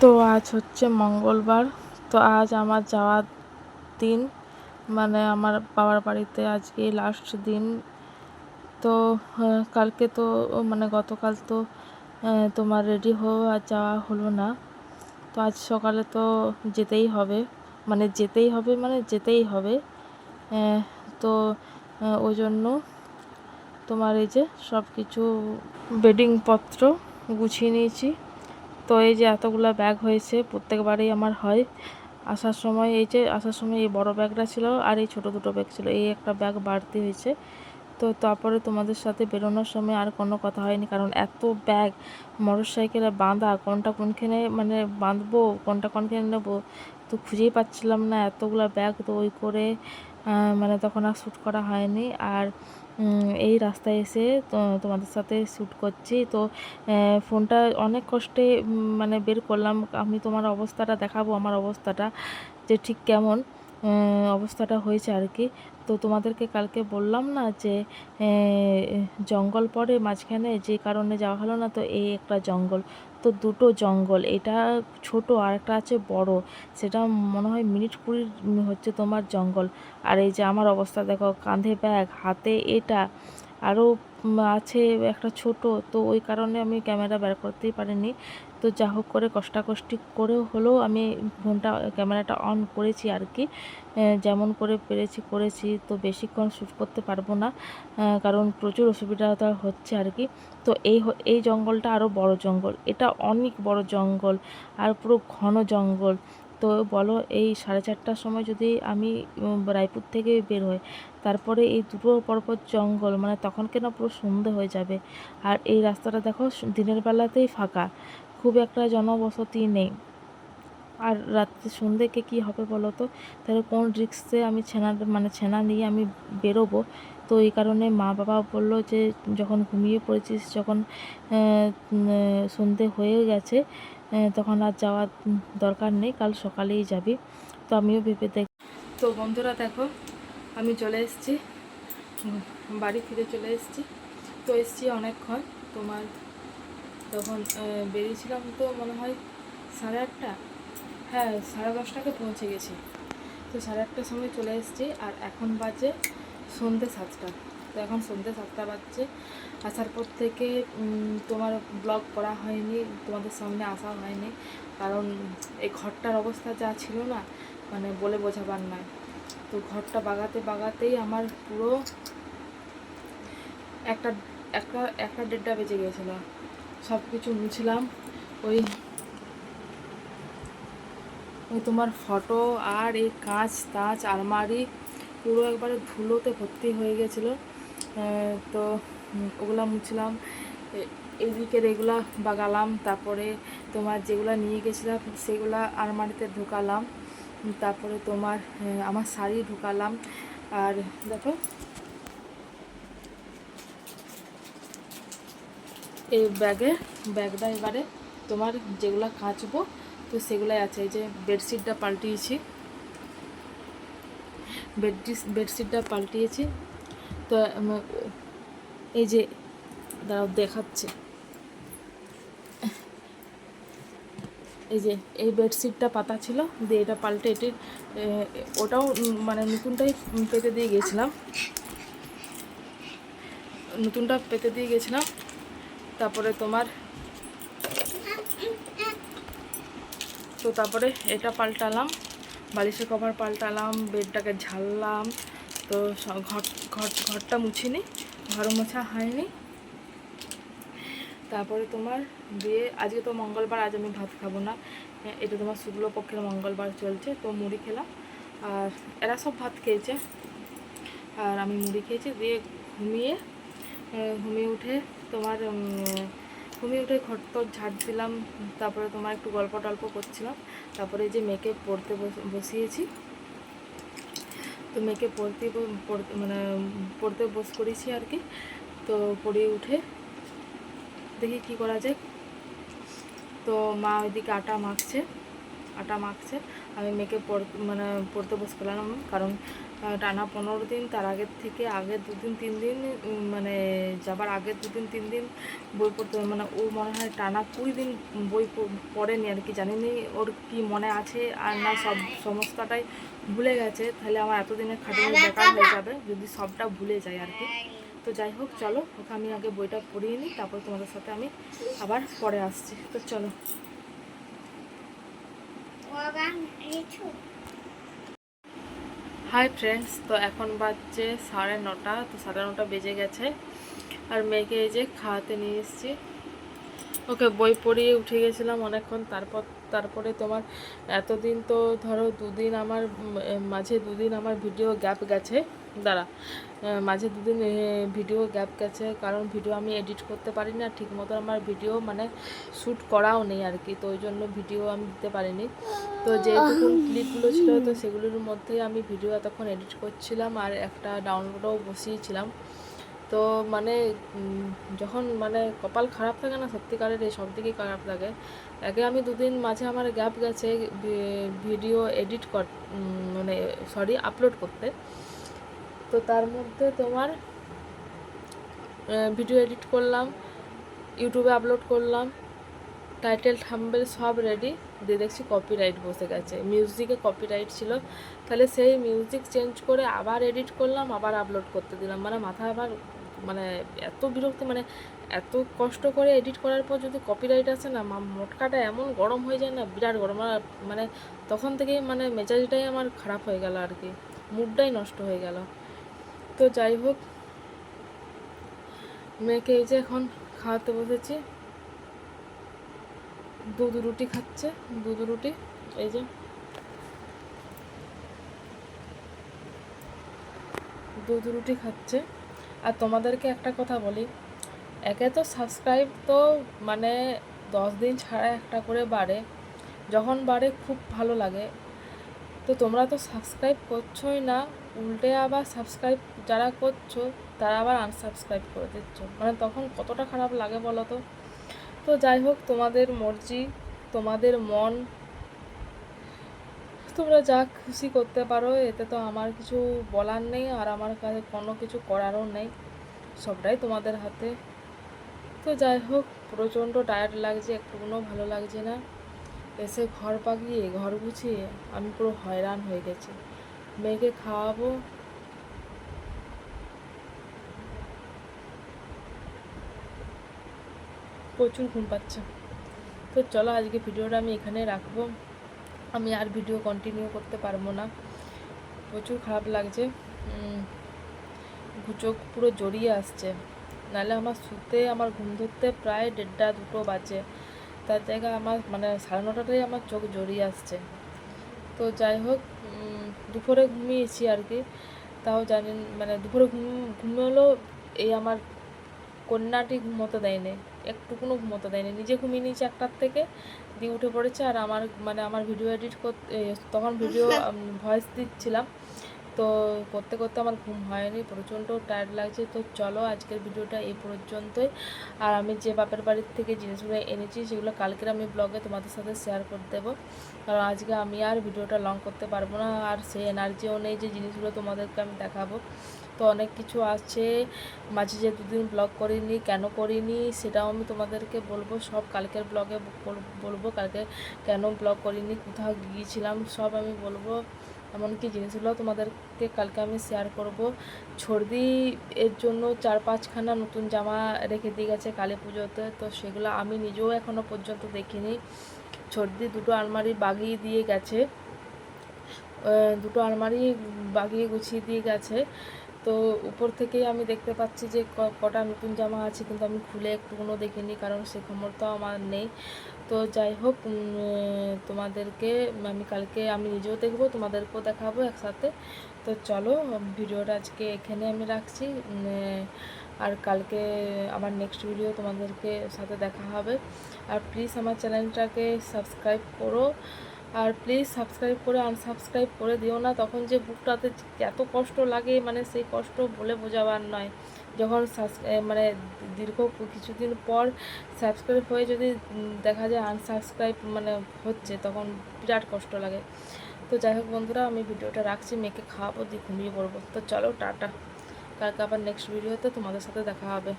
তো আজ হচ্ছে মঙ্গলবার। তো আজ আমার যাওয়ার দিন। মানে আমার বাবার বাড়িতে আজকে লাস্ট দিন। তো কালকে তো মানে গতকাল তো তোমার রেডি হওয়া আর যাওয়া হলো না। তো আজ সকালে তো যেতেই হবে। মানে যেতেই হবে মানে যেতেই হবে। তো ওই জন্য তোমার এই যে সব কিছু বেডিংপত্র গুছিয়ে নিয়েছি। তো এই যে এতগুলো ব্যাগ হয়েছে, প্রত্যেকবারেই আমার হয়। আসার সময় এই যে, আসার সময় এই বড় ব্যাগটা ছিল আর এই ছোট দুটো ব্যাগ ছিল, এই একটা ব্যাগ বাড়তি হয়েছে। তো তারপরে তোমাদের সাথে বেরোনোর সময় আর কোনো কথা হয়নি, কারণ এত ব্যাগ মোটর সাইকেলে বাঁধা, কোনটা কোনখানে মানে বাঁধবো, কোনটা কোনখানে নেব, তো খুঁজেই পাচ্ছিলাম না। এতগুলো ব্যাগ তো ওই করে মানে তখন আর শ্যুট করা হয়নি। আর এই রাস্তায় এসে তোমাদের সাথে শ্যুট করছি। তো ফোনটা অনেক কষ্টে মানে বের করলাম। আমি তোমার অবস্থাটা দেখাবো, আমার অবস্থাটা যে ঠিক কেমন। অবস্থাটা হয়েছে আর কি। তো তোমাদেরকে কালকে বললাম না যে জঙ্গল পড়ে মাঝখানে যে কারণে যাওয়া হলো না, তো এই একটা জঙ্গল। তো দুটো জঙ্গল, এটা ছোট আর একটা আছে বড়। সেটা মনে হয় মিনিট কুড়ির হচ্ছে তোমার জঙ্গল। আর এই যে আমার অবস্থা দেখো, কাঁধে ব্যাগ, হাতে এটা আরও আছে একটা ছোট। তো ওই কারণে আমি ক্যামেরা বের করতেই পারিনি। তো যা হোক করে কষ্টাকষ্টি করেও হলেও আমি ফোনটা, ক্যামেরাটা অন করেছি আর কি। যেমন করে পেরেছি, করেছি। তো বেশিক্ষণ শ্যুট করতে পারব না কারণ প্রচুর অসুবিধা হচ্ছে আর কি। তো এই এই জঙ্গলটা আরও বড় জঙ্গল। এটা অনেক বড় জঙ্গল আর পুরো ঘন জঙ্গল। তো বলো, এই সাড়ে চারটার সময় যদি আমি রায়পুর থেকে বের হই, তারপরে এই দুটো পরপর জঙ্গল মানে তখন কেন পুরো সন্ধে হয়ে যাবে? আর এই রাস্তাটা দেখো, দিনের বেলাতেই ফাঁকা। খুব একটা জনবসতি নেই। আর রাত্রে সন্ধ্যেকে কী হবে বলো তো? তাহলে কোন রিক্সে আমি ছেনা মানে ছেনা নিয়ে আমি বেরোবো? তো এই কারণে মা বাবা বলল যে, যখন ঘুমিয়ে পড়েছিস, যখন সন্ধে হয়ে গেছে তখন আর যাওয়ার দরকার নেই, কাল সকালেই যাবি। তো আমিও ভেবে দেখ, তো বন্ধুরা দেখো, আমি চলে এসেছি বাড়ি ফিরে চলে এসেছি। তো এসেছি অনেকক্ষণ তোমার তখন বেরিয়েছিলাম তো মনে হয় সাড়ে আটটা। হ্যাঁ সাড়ে দশটাকে পৌঁছে গেছি। তো সাড়ে আটটার সময় চলে এসেছি আর এখন বাজে সন্ধ্যে সাতটা। তো এখন সন্ধ্যে সাতটা বাজছে। আসার পর থেকে তোমার ব্লগ করা হয়নি, তোমাদের সামনে আসা হয়নি। কারণ এই ঘরটার অবস্থা যা ছিল না মানে বলে বোঝাবার নয়। তো ঘরটা বাগাতে বাগাতেই আমার পুরো একটা একটা একটা দেড়টা বেজে গিয়েছিল সব কিছু মুছলাম। ওই ওই তোমার ফটো আর এই কাঁচ তাঁচ আলমারি পুরো একবারে ধুলোতে ভর্তি হয়ে গেছিল। তো ওগুলো মুছলাম। এদিকের এগুলা বাগালাম, তারপরে তোমার যেগুলো নিয়ে গেছিলাম সেগুলা আলমারিতে ঢুকালাম। তারপরে তোমার আমার শাড়ি ঢুকালাম। আর দেখো এই ব্যাগে, ব্যাগটা এবারে তোমার যেগুলা কাচবো, তো সেগুলাই আছে। এই যে বেডশিটটা পাল্টিয়েছি। বেডশিট, বেডশিটটা পাল্টিয়েছি। তো এই যে, দাঁড়াও, দেখাচ্ছে। এই যে, এই বেডশিটটা পাতা ছিল, দিয়ে এটা পাল্টে এটি ওটাও মানে নতুনটাই পেতে দিয়ে গেছিলাম। নতুনটা পেতে দিয়ে গেছিলাম। তারপরে তোমার তো তারপরে এটা পাল্টালাম বালিশের কভার পাল্টালাম বেডটাকে ঝাললাম তো ঘর ঘর ঘরটা মুছিনি ঘর মোছা হয়নি। তারপরে তোমার দিয়ে আজকে তো মঙ্গলবার আজ আমি ভাত খাব না। হ্যাঁ, এটা তোমার শুক্লপক্ষের মঙ্গলবার চলছে তো মুড়ি খেলাম। আর এরা সব ভাত খেয়েছে। আর আমি মুড়ি খেয়েছি দিয়ে ঘুমিয়ে ঘুমিয়ে উঠে তোমার ঘুমিয়ে উঠে ঘর তো ঝাড় দিলাম, তারপরে তোমার একটু গল্প টল্প করছিলাম, তারপরে যে মেয়েকে পড়তে বস- বসিয়েছি। তো মেয়েকে পড়তে মানে পড়তে বস করেছি আর কি। তো পড়িয়ে উঠে দেখি কি করা যায়। তো মা ওইদিকে আটা মাখছে আটা মাখছে। আমি মেয়েকে মানে পড়তে বসে গেলাম কারণ টানা পনেরো দিন, তার আগের থেকে আগের দুদিন, তিন দিন মানে যাবার আগের দুদিন, তিন দিন বই পড়তে মানে ও মনে হয় টানা কুড়ি দিন বই পড়েনি আর কি জানি নি ওর কি মনে আছে আর না সব সমস্তটাই ভুলে গেছে। তাহলে আমার এতদিনের খাটানো বেকার হয়ে যাবে যদি সবটা ভুলে যায় আর কি। তো যাই হোক, চলো, ওকে আমি আগে বইটা পড়িয়ে নিই, তারপর তোমাদের সাথে আমি আবার পরে আসছি। তো চলো। হাই ফ্রেন্ডস তো এখন বাজছে সাড়ে নটা, তো সাড়ে নটা বেজে গেছে। আর মেয়েকে এই যে খাওয়াতে নিয়ে এসেছি। ওকে বই পড়িয়ে উঠে গেছিলাম অনেকক্ষণ। তারপর, তারপরে তোমার এতদিন তো ধরো দুদিন আমার মাঝে দুদিন আমার ভিডিও গ্যাপ গেছে। দাঁড়া মাঝে দুদিন ভিডিও গ্যাপ গেছে কারণ ভিডিও আমি এডিট করতে পারি না ঠিক মতো আমার ভিডিও মানে শ্যুট করাও নেই আর কি, তো ওই জন্য ভিডিও আমি দিতে পারিনি। তো যেটুকু ক্লিপগুলো ছিল তো সেগুলোর মধ্যে আমি ভিডিও এতক্ষণ এডিট করছিলাম আর একটা ডাউনলোডও বসিয়েছিলাম। তো মানে যখন মানে কপাল খারাপ থাকে না, সত্যিকারের এই সব দিকেই খারাপ লাগে। আগে আমি দুদিন মাঝে আমার গ্যাপ গেছে ভিডিও এডিট কর মানে সরি আপলোড করতে। তো তার মধ্যে তোমার ভিডিও এডিট করলাম, ইউটিউবে আপলোড করলাম টাইটেল থাম্বেল সব রেডি দিয়ে দেখছি কপিরাইট বসে গেছে। মিউজিকে কপিরাইট ছিল। তাহলে সেই মিউজিক চেঞ্জ করে আবার এডিট করলাম, আবার আপলোড করতে দিলাম। মানে মাথায় আবার মানে এত বিরক্তি মানে এত কষ্ট করে এডিট করার পর যদি কপিরাইট আসে না মোটকাটা এমন গরম হয়ে যায় না, বিরাট গরম। আর মানে তখন থেকেই মানে মেজাজটাই আমার খারাপ হয়ে গেল আর কি, মুডটাই নষ্ট হয়ে গেল। তো যাই হোক, মেয়েকে এই যে এখন খাওয়াতে বসেছি। দুধ রুটি খাচ্ছে, দুধ রুটি, এই যে। দুধ রুটি খাচ্ছে। আর তোমাদেরকে একটা কথা বলি, একে তো সাবস্ক্রাইব তো মানে দশ দিন ছাড়া একটা করে বাড়ে, যখন বাড়ে খুব ভালো লাগে। তো তোমরা তো সাবস্ক্রাইব করছোই না, উল্টে আবার সাবস্ক্রাইব যারা করছ, তারা আবার আনসাবস্ক্রাইব করে দিচ্ছ। মানে তখন কতটা খারাপ লাগে বলো তো? তো যাই হোক, তোমাদের মর্জি, তোমাদের মন তোমরা যা খুশি করতে পারো, এতে তো আমার কিছু বলার নেই আর আমার কাছে কোনো কিছু করারও নেই। সবটাই তোমাদের হাতে। তো যাই হোক, প্রচণ্ড টায়ার্ড লাগছে একটুকুনো ভালো লাগছে না। এসে ঘর পাকিয়ে, ঘর গুছিয়ে আমি পুরো হয়রান হয়ে গেছি। মেয়েকে খাওয়াবো। প্রচুর ঘুম পাচ্ছে। তো চলো আজকে ভিডিওটা আমি এখানে রাখব। আমি আর ভিডিও কন্টিনিউ করতে পারব না। প্রচুর খারাপ লাগছে। চোখ পুরো জড়িয়ে আসছে। নাহলে আমার শুতে, আমার ঘুম ধরতে প্রায় দেড়টা দুটো বাজে। তার জায়গায় আমার মানে সাড়ে নটাতেই আমার চোখ জড়িয়ে আসছে। তো যাই হোক দুপুরে ঘুমিয়েছি আর কি। তাও জানেন মানে দুপুরে ঘুম ঘুমোলেও এই আমার কন্যাটি ঘুমোতে দেয়নি। একটুকুনো ঘুমোতে দেয়নি। নিজে ঘুমিয়ে নিয়েছে একটার থেকে দিয়ে উঠে পড়েছে আর আমার মানে আমার ভিডিও এডিট করতে তখন ভিডিও ভয়েস দিচ্ছিলাম। তো করতে করতে আমার ঘুম হয়নি প্রচণ্ড টায়ার্ড লাগছে। তো চলো আজকের ভিডিওটা এই পর্যন্তই। আর আমি যে বাপের বাড়ির থেকে জিনিসগুলো এনেছি সেগুলো কালকের আমি ব্লগে তোমাদের সাথে শেয়ার করে দেবো। কারণ আজকে আমি আর ভিডিওটা লং করতে পারব না আর সেই এনার্জিও নেই যে জিনিসগুলো তোমাদেরকে আমি দেখাবো। তো অনেক কিছু আছে। মাঝে যে দুদিন ব্লগ করিনি, কেন করিনি সেটাও আমি তোমাদেরকে বলব। সব কালকের ব্লগে বলব কালকে কেন ব্লগ করিনি, কোথাও গিয়েছিলাম, সব আমি বলব। এমনকি জিনিসগুলো তোমাদেরকে কালকে আমি শেয়ার করব। ছর্দি এর জন্য চার পাঁচখানা নতুন জামা রেখে দিয়ে গেছে কালী পুজোতে, তো সেগুলো আমি নিজেও এখনও পর্যন্ত দেখিনি। ছর্দি দুটো আলমারি বাগিয়ে দিয়ে গেছে। দুটো আলমারি বাগিয়ে গুছিয়ে দিয়ে গেছে। তো উপর থেকেই আমি দেখতে পাচ্ছি যে কটা নতুন জামা আছে, কিন্তু আমি খুলে একটুকুনো দেখিনি, কারণ সে ক্ষমতাও আমার নেই। তো যাই হোক তোমাদেরকে আমি কালকে আমি নিজেও দেখব, তোমাদেরকেও দেখাবো একসাথে। তো চলো ভিডিওটা আজকে এখানে আমি রাখছি। আর কালকে আমার নেক্সট ভিডিও তোমাদেরকে সাথে দেখা হবে। আর প্লিজ আমার চ্যানেলটাকে সাবস্ক্রাইব করো। আর প্লিজ সাবস্ক্রাইব করে আনসাবস্ক্রাইব করে দিও না। তখন যে বুকটাতে এত কষ্ট লাগে মানে সেই কষ্ট বলে বোঝাবার নয়। যখন মানে দীর্ঘ কিছুদিন পর সাবস্ক্রাইব হয়ে যদি দেখা যায় আনসাবস্ক্রাইব মানে হচ্ছে, তখন বিরাট কষ্ট লাগে। তো যাই হোক বন্ধুরা, আমি ভিডিওটা রাখছি, মেয়েকে খাওয়াবো, দিয়ে ঘুমিয়ে পড়ব। তো চলো, টাটা। কালকে আবার নেক্সট ভিডিওতে তোমাদের সাথে দেখা হবে।